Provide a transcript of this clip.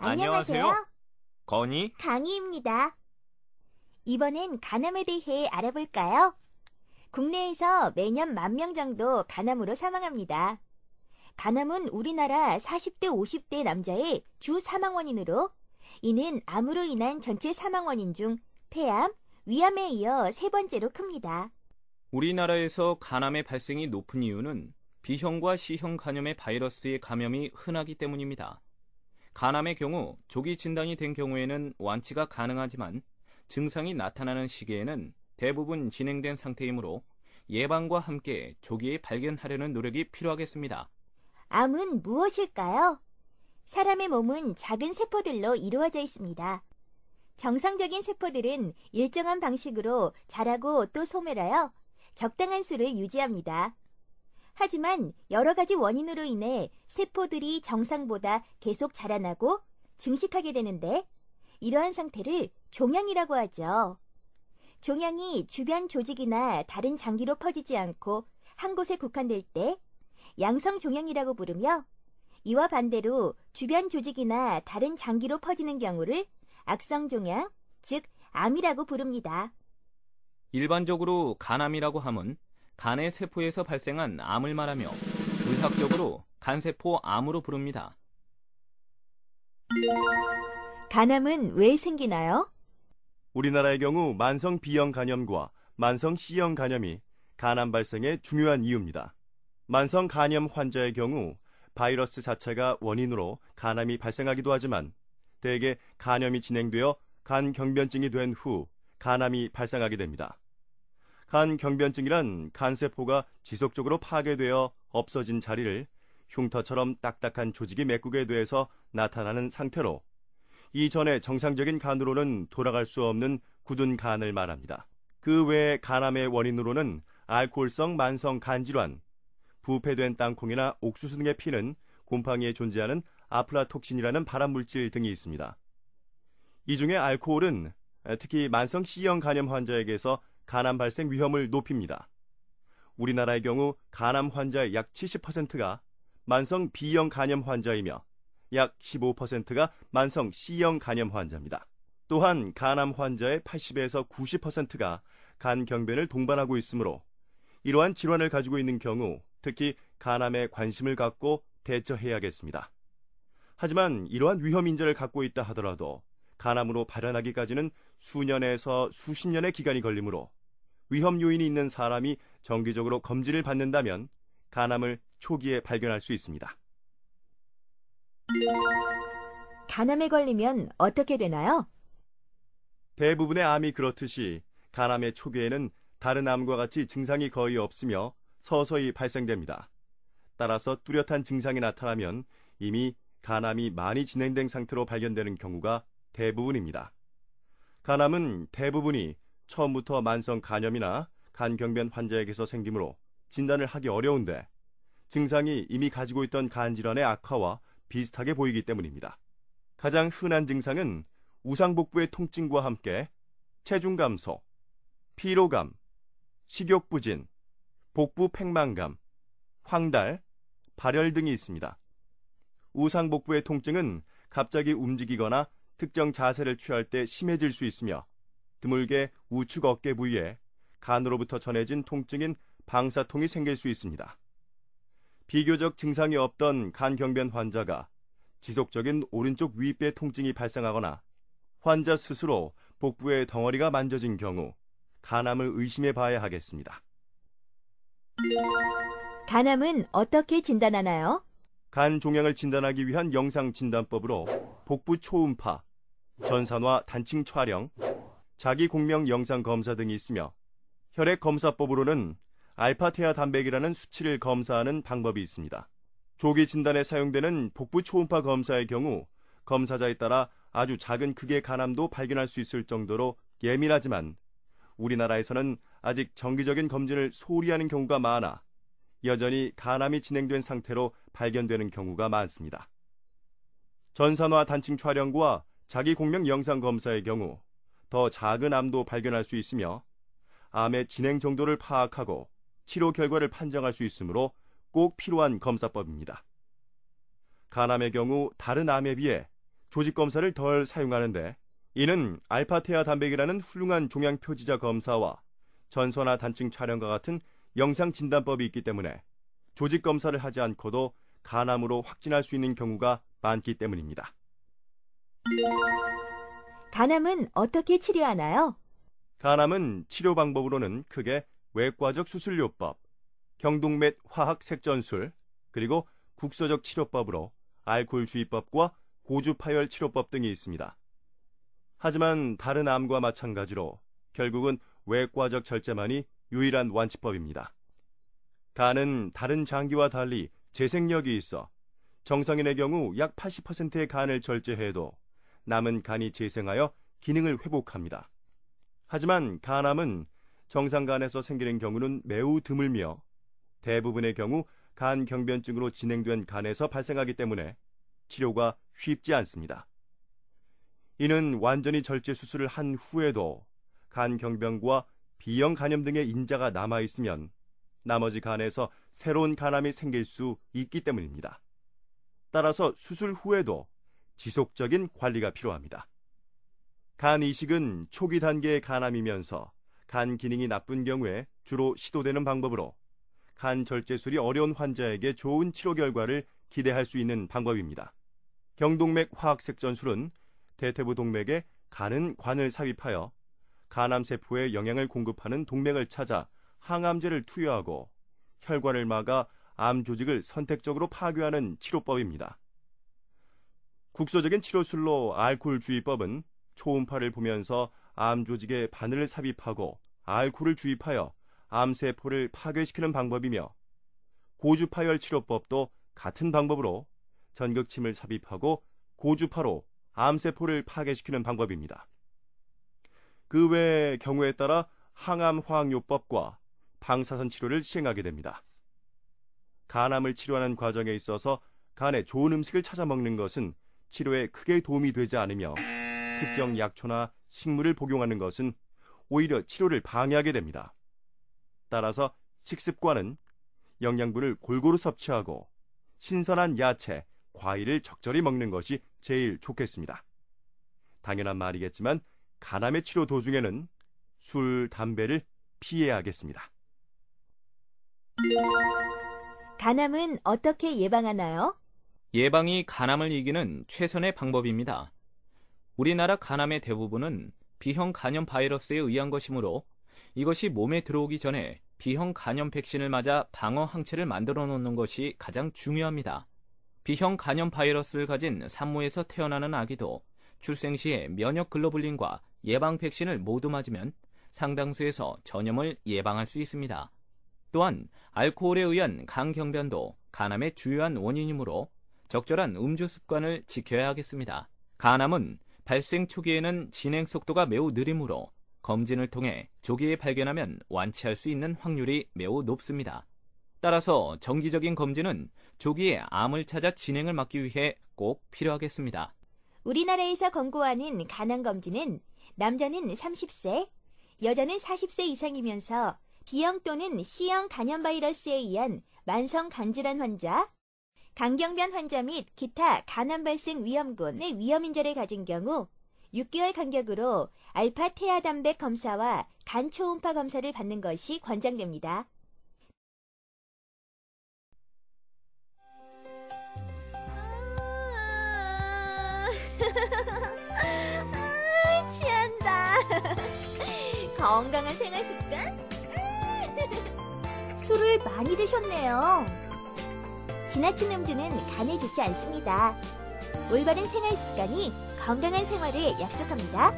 안녕하세요. 건이 강희입니다. 이번엔 간암에 대해 알아볼까요? 국내에서 매년 만 명 정도 간암으로 사망합니다. 간암은 우리나라 40대 50대 남자의 주 사망 원인으로 이는 암으로 인한 전체 사망 원인 중 폐암, 위암에 이어 세 번째로 큽니다. 우리나라에서 간암의 발생이 높은 이유는 B형과 C형 간염의 바이러스의 감염이 흔하기 때문입니다. 간암의 경우 조기 진단이 된 경우에는 완치가 가능하지만 증상이 나타나는 시기에는 대부분 진행된 상태이므로 예방과 함께 조기에 발견하려는 노력이 필요하겠습니다. 암은 무엇일까요? 사람의 몸은 작은 세포들로 이루어져 있습니다. 정상적인 세포들은 일정한 방식으로 자라고 또 소멸하여 적당한 수를 유지합니다. 하지만 여러 가지 원인으로 인해 세포들이 정상보다 계속 자라나고 증식하게 되는데 이러한 상태를 종양이라고 하죠. 종양이 주변 조직이나 다른 장기로 퍼지지 않고 한 곳에 국한될 때 양성 종양이라고 부르며 이와 반대로 주변 조직이나 다른 장기로 퍼지는 경우를 악성 종양, 즉 암이라고 부릅니다. 일반적으로 간암이라고 함은 간의 세포에서 발생한 암을 말하며 의학적으로 간세포 암으로 부릅니다. 간암은 왜 생기나요? 우리나라의 경우 만성 B형 간염과 만성 C형 간염이 간암 발생의 중요한 이유입니다. 만성 간염 환자의 경우 바이러스 자체가 원인으로 간암이 발생하기도 하지만 대개 간염이 진행되어 간 경변증이 된 후 간암이 발생하게 됩니다. 간 경변증이란 간세포가 지속적으로 파괴되어 없어진 자리를 흉터처럼 딱딱한 조직이 메꾸게 돼서 나타나는 상태로 이전에 정상적인 간으로는 돌아갈 수 없는 굳은 간을 말합니다. 그 외에 간암의 원인으로는 알코올성 만성 간질환, 부패된 땅콩이나 옥수수 등에 피는 곰팡이에 존재하는 아플라톡신이라는 발암물질 등이 있습니다. 이 중에 알코올은 특히 만성 C형 간염 환자에게서 간암 발생 위험을 높입니다. 우리나라의 경우 간암 환자의 약 70%가 만성 B형 간염 환자이며 약 15%가 만성 C형 간염 환자입니다. 또한 간암 환자의 80에서 90%가 간 경변을 동반하고 있으므로 이러한 질환을 가지고 있는 경우 특히 간암에 관심을 갖고 대처해야겠습니다. 하지만 이러한 위험 인자를 갖고 있다 하더라도 간암으로 발현하기까지는 수년에서 수십 년의 기간이 걸리므로 위험 요인이 있는 사람이 정기적으로 검진을 받는다면 간암을 초기에 발견할 수 있습니다. 간암에 걸리면 어떻게 되나요? 대부분의 암이 그렇듯이 간암의 초기에는 다른 암과 같이 증상이 거의 없으며 서서히 발생됩니다. 따라서 뚜렷한 증상이 나타나면 이미 간암이 많이 진행된 상태로 발견되는 경우가 대부분입니다. 간암은 대부분이 처음부터 만성 간염이나 간경변 환자에게서 생기므로 진단을 하기 어려운데 증상이 이미 가지고 있던 간 질환의 악화와 비슷하게 보이기 때문입니다. 가장 흔한 증상은 우상복부의 통증과 함께 체중 감소, 피로감, 식욕 부진, 복부 팽만감, 황달, 발열 등이 있습니다. 우상복부의 통증은 갑자기 움직이거나 특정 자세를 취할 때 심해질 수 있으며 드물게 우측 어깨 부위에 간으로부터 전해진 통증인 방사통이 생길 수 있습니다. 비교적 증상이 없던 간경변 환자가 지속적인 오른쪽 윗배 통증이 발생하거나 환자 스스로 복부의 덩어리가 만져진 경우 간암을 의심해 봐야 하겠습니다. 간암은 어떻게 진단하나요? 간 종양을 진단하기 위한 영상 진단법으로 복부 초음파, 전산화 단층 촬영, 자기 공명 영상 검사 등이 있으며 혈액 검사법으로는 알파테아 단백이라는 수치를 검사하는 방법이 있습니다. 조기 진단에 사용되는 복부 초음파 검사의 경우 검사자에 따라 아주 작은 크기의 간암도 발견할 수 있을 정도로 예민하지만 우리나라에서는 아직 정기적인 검진을 소홀히 하는 경우가 많아 여전히 간암이 진행된 상태로 발견되는 경우가 많습니다. 전산화 단층 촬영과 자기 공명 영상 검사의 경우 더 작은 암도 발견할 수 있으며 암의 진행 정도를 파악하고 치료 결과를 판정할 수 있으므로 꼭 필요한 검사법입니다. 간암의 경우 다른 암에 비해 조직 검사를 덜 사용하는데 이는 알파테아 단백이라는 훌륭한 종양 표지자 검사와 전소나 단층 촬영과 같은 영상 진단법이 있기 때문에 조직 검사를 하지 않고도 간암으로 확진할 수 있는 경우가 많기 때문입니다. 간암은 어떻게 치료하나요? 간암은 치료 방법으로는 크게 외과적 수술요법, 경동맥 화학 색전술, 그리고 국소적 치료법으로 알코올 주의법과 고주 파열 치료법 등이 있습니다. 하지만 다른 암과 마찬가지로 결국은 외과적 절제만이 유일한 완치법입니다. 간은 다른 장기와 달리 재생력이 있어 정상인의 경우 약 80%의 간을 절제해도 남은 간이 재생하여 기능을 회복합니다. 하지만 간암은 정상간에서 생기는 경우는 매우 드물며 대부분의 경우 간 경변증으로 진행된 간에서 발생하기 때문에 치료가 쉽지 않습니다. 이는 완전히 절제 수술을 한 후에도 간 경변과 B형 간염 등의 인자가 남아 있으면 나머지 간에서 새로운 간암이 생길 수 있기 때문입니다. 따라서 수술 후에도 지속적인 관리가 필요합니다. 간 이식은 초기 단계의 간암이면서 간 기능이 나쁜 경우에 주로 시도되는 방법으로 간 절제술이 어려운 환자에게 좋은 치료 결과를 기대할 수 있는 방법입니다. 경동맥 화학색전술은 대퇴부 동맥에 간은 관을 삽입하여 간암세포에 영양을 공급하는 동맥을 찾아 항암제를 투여하고 혈관을 막아 암 조직을 선택적으로 파괴하는 치료법입니다. 국소적인 치료술로 알코올 주의법은 초음파를 보면서 암 조직에 바늘을 삽입하고 알코올을 주입하여 암세포를 파괴시키는 방법이며 고주파열 치료법도 같은 방법으로 전극침을 삽입하고 고주파로 암세포를 파괴시키는 방법입니다. 그 외의 경우에 따라 항암 화학요법과 방사선 치료를 시행하게 됩니다. 간암을 치료하는 과정에 있어서 간에 좋은 음식을 찾아 먹는 것은 치료에 크게 도움이 되지 않으며 특정 약초나 식물을 복용하는 것은 오히려 치료를 방해하게 됩니다. 따라서 식습관은 영양분을 골고루 섭취하고 신선한 야채, 과일을 적절히 먹는 것이 제일 좋겠습니다. 당연한 말이겠지만 간암의 치료 도중에는 술, 담배를 피해야겠습니다. 간암은 어떻게 예방하나요? 예방이 간암을 이기는 최선의 방법입니다. 우리나라 간암의 대부분은 B형 간염 바이러스에 의한 것이므로 이것이 몸에 들어오기 전에 B형 간염 백신을 맞아 방어 항체를 만들어 놓는 것이 가장 중요합니다. B형 간염 바이러스를 가진 산모에서 태어나는 아기도 출생 시에 면역 글로불린과 예방 백신을 모두 맞으면 상당수에서 전염을 예방할 수 있습니다. 또한 알코올에 의한 간경변도 간암의 주요한 원인이므로 적절한 음주 습관을 지켜야 하겠습니다. 간암은 발생 초기에는 진행 속도가 매우 느리므로 검진을 통해 조기에 발견하면 완치할 수 있는 확률이 매우 높습니다. 따라서 정기적인 검진은 조기에 암을 찾아 진행을 막기 위해 꼭 필요하겠습니다. 우리나라에서 권고하는 간암 검진은 남자는 30세, 여자는 40세 이상이면서 B형 또는 C형 간염 바이러스에 의한 만성 간질환 환자, 강경변 환자 및 기타 간암 발생 위험군의 위험 인자를 가진 경우 6개월 간격으로 알파 테아 단백 검사와 간 초음파 검사를 받는 것이 권장됩니다. 아, 취한다. 건강한 생활 습관? 술을 많이 드셨네요. 지나친 음주는 간에 좋지 않습니다. 올바른 생활 습관이 건강한 생활을 약속합니다.